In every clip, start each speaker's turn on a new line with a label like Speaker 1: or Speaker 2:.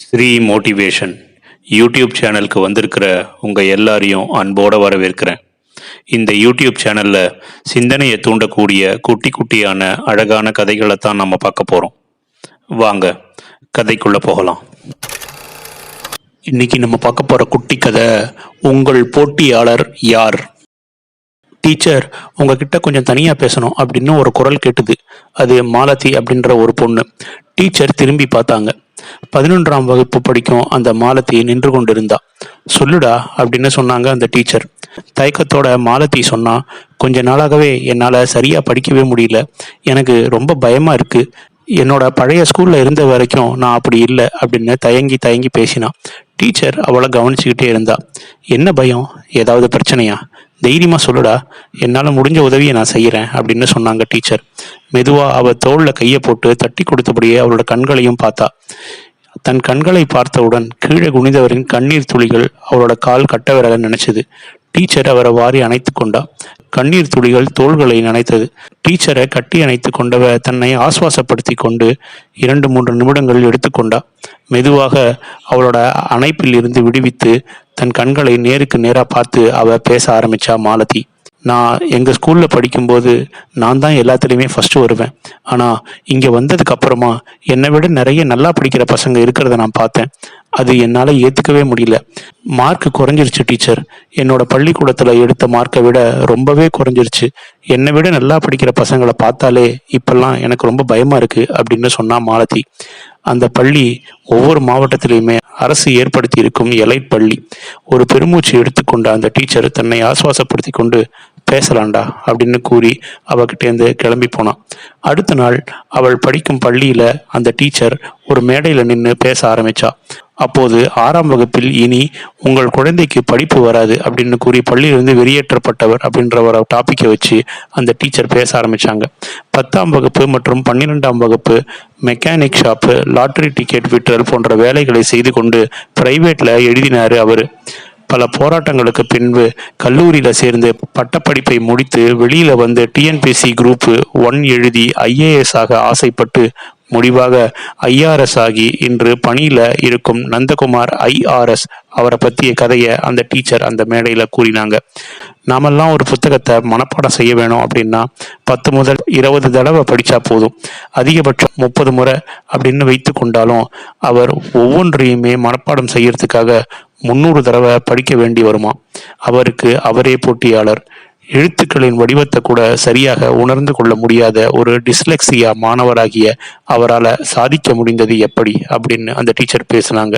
Speaker 1: Sri motivation YouTube சேனலுக்கு வந்திருக்கிற உங்கள் எல்லாரையும் அன்போடு வரவேற்கிறேன். இந்த யூடியூப் சேனலில் சிந்தனையை தூண்டக்கூடிய குட்டி குட்டியான அழகான கதைகளை தான் நம்ம பார்க்க போகிறோம் வாங்க கதைக்குள்ளே போகலாம். இன்னைக்கு நம்ம பார்க்க போகிற குட்டி கதை உங்கள் போட்டியாளர் யார்? டீச்சர் உங்ககிட்ட கொஞ்சம் தனியாக பேசணும் அப்படின்னு ஒரு குரல் கேட்டுது. அது மாலதி அப்படின்ற ஒரு பொண்ணு. டீச்சர் திரும்பி பார்த்தாங்க. பதினொன்றாம் வகுப்பு படிக்கும் அந்த மாலத்தி நின்று கொண்டிருந்தா. சொல்லுடா அப்படின்னு சொன்னாங்க அந்த டீச்சர். தயக்கத்தோட மாலத்தி சொன்னா கொஞ்ச நாளாகவே என்னால் சரியாக படிக்கவே முடியல. எனக்கு ரொம்ப பயமாக இருக்குது என்னோட பழைய ஸ்கூலில் இருந்த வரைக்கும் நான் அப்படி இல்லை அப்படின்னு தயங்கி தயங்கி பேசினான் டீச்சர் அவளை கவனிச்சுக்கிட்டே இருந்தா. என்ன பயம்? ஏதாவது பிரச்சனையா? தைரியமாக சொல்லுடா என்னால் முடிஞ்ச உதவியை நான் செய்கிறேன் அப்படின்னு சொன்னாங்க டீச்சர். மெதுவாக அவள் தோளில் கையை போட்டு தட்டி கொடுத்தபடியே அவளோட கண்களையும் பார்த்தா. தன் கண்களை பார்த்தவுடன் கீழே குனிந்தவரின் கண்ணீர் துளிகள் அவளோட கால் கட்ட விரல நினைச்சது. டீச்சர் அவரை வாரி அணைத்து கொண்டா. கண்ணீர் துளிகள் தோள்களை நனைத்தது. டீச்சரை கட்டி அணைத்து கொண்டவ தன்னை ஆஸ்வாசப்படுத்தி கொண்டு இரண்டு மூன்று நிமிடங்கள் எடுத்துக்கொண்டா மெதுவாக அவளோட அணைப்பில் இருந்து விடுவித்து தன் கண்களை நேருக்கு நேராக பார்த்து அவள் பேச ஆரம்பித்தா மாலதி நான் எங்கள் ஸ்கூலில் படிக்கும்போது நான் தான் எல்லாத்துலேயுமே ஃபஸ்ட்டு வருவேன். ஆனால் இங்கே வந்ததுக்கப்புறமா என்னை விட நிறைய நல்லா படிக்கிற பசங்க இருக்கிறத நான் பார்த்தேன். அது என்னால் ஏற்றுக்கவே முடியல. மார்க் குறைஞ்சிருச்சு டீச்சர் என்னோட பள்ளிக்கூடத்தில் எடுத்த மார்க்கை விட ரொம்பவே குறைஞ்சிருச்சு. என்னை விட நல்லா படிக்கிற பசங்களை பார்த்தாலே இப்பெல்லாம் எனக்கு ரொம்ப பயமாக இருக்குது அப்படின்னு சொன்னா மாலதி அந்த பள்ளி ஒவ்வொரு மாவட்டத்திலையுமே அரசு ஏற்படுத்தி இருக்கும் எலைட் பள்ளி. ஒரு பெருமூச்சு எடுத்துக்கொண்ட அந்த டீச்சர் தன்னை ஆசுவாசப்படுத்தி கொண்டு பேசலாண்டா அப்படின்னு கூறி அவகிட்டேருந்து கிளம்பி போனான். அடுத்த நாள் அவள் படிக்கும் பள்ளியில அந்த டீச்சர் ஒரு மேடையில் நின்று பேச ஆரம்பிச்சா. அப்போது ஆறாம் வகுப்பில் இனி உங்கள் குழந்தைக்கு படிப்பு வராது அப்படின்னு கூறி பள்ளியிலிருந்து வெளியேற்றப்பட்டவர் அப்படின்ற ஒரு டாப்பிக்கை வச்சு அந்த டீச்சர் பேச ஆரம்பித்தாங்க பத்தாம் வகுப்பு மற்றும் பன்னிரெண்டாம் வகுப்பு மெக்கானிக் ஷாப்பு லாட்டரி டிக்கெட் விற்றல் போன்ற வேலைகளை செய்து கொண்டு பிரைவேட்டில் எழுதினார் அவர். பல போராட்டங்களுக்கு பின்பு கல்லூரியில் சேர்ந்து பட்டப்படிப்பை முடித்து வெளியில் வந்து டிஎன்பிசி குரூப் ஒன் எழுதி ஐஏஎஸ் ஆக ஆசைப்பட்டு முடிவாக ஐஆர்எஸ் ஆகி இன்று பணியில இருக்கும் நந்தகுமார் ஐஆர்எஸ் அவரை பற்றிய கதையை அந்த டீச்சர் அந்த மேடையில் கூறினாங்க. நாமெல்லாம் ஒரு புத்தகத்தை மனப்பாடம் செய்ய வேணும் அப்படின்னா பத்து முதல் இருபது தடவை படித்தா போதும். அதிகபட்சம் முப்பது முறை அப்படின்னு வைத்து கொண்டாலும் அவர் ஒவ்வொன்றையுமே மனப்பாடம் செய்யறதுக்காக முன்னூறு தடவை படிக்க வேண்டி வருமா அவருக்கு அவரே போட்டியாளர். எழுத்துக்களின் வடிவத்தை கூட சரியாக உணர்ந்து கொள்ள முடியாத ஒரு டிஸ்லெக்சியா மாணவராகிய அவரால் சாதிக்க முடிந்தது எப்படி அப்படின்னு அந்த டீச்சர் பேசினாங்க.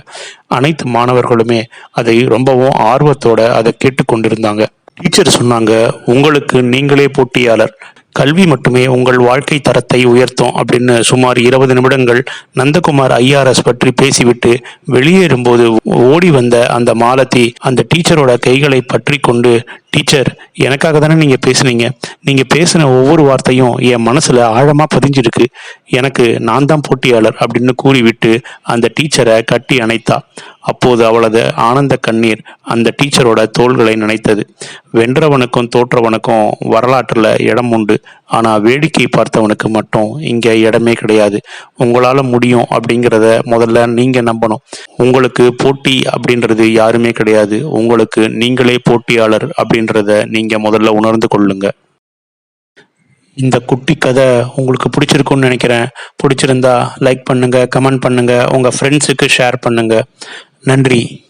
Speaker 1: அனைத்து மாணவர்களுமே அதை ரொம்பவும் ஆர்வத்தோட அதை கேட்டுக்கொண்டிருந்தாங்க டீச்சர் சொன்னாங்க உங்களுக்கு நீங்களே போட்டியாளர். கல்வி மட்டுமே உங்கள் வாழ்க்கை தரத்தை உயர்த்தும் அப்படின்னு சுமார் இருபது நிமிடங்கள் நந்தகுமார் ஐஆர்எஸ் பற்றி பேசிவிட்டு வெளியேறும்போது ஓடி வந்த அந்த மாலதி அந்த டீச்சரோட கைகளை பற்றி கொண்டு டீச்சர் எனக்காக தானே நீங்க பேசுனீங்க? நீங்க பேசின ஒவ்வொரு வார்த்தையும் என் மனசுல ஆழமா பதிஞ்சிருக்கு. எனக்கு நான் தான் போட்டியாளர் அப்படின்னு கூறிவிட்டு அந்த டீச்சரை கட்டி அணைத்தா. அப்போது அவளது ஆனந்த கண்ணீர் அந்த டீச்சரோட தோள்களை நினைத்தது. வென்றவனுக்கும் தோற்றவனுக்கும் வரலாற்றுல இடம் உண்டு. ஆனா வேடிக்கை பார்த்தவனுக்கு மட்டும் இங்க இடமே கிடையாது. உங்களால முடியும் அப்படிங்கிறத முதல்ல நீங்க நம்பணும். உங்களுக்கு போட்டி அப்படின்றது யாருமே கிடையாது. உங்களுக்கு நீங்களே போட்டியாளர் அப்படின்றத நீங்க முதல்ல உணர்ந்து கொள்ளுங்க. இந்த குட்டி கதை உங்களுக்கு பிடிச்சிருக்கும்னு நினைக்கிறேன். பிடிச்சிருந்தா லைக் பண்ணுங்க கமெண்ட் பண்ணுங்க உங்க ஃப்ரெண்ட்ஸுக்கு ஷேர் பண்ணுங்க. நன்றி.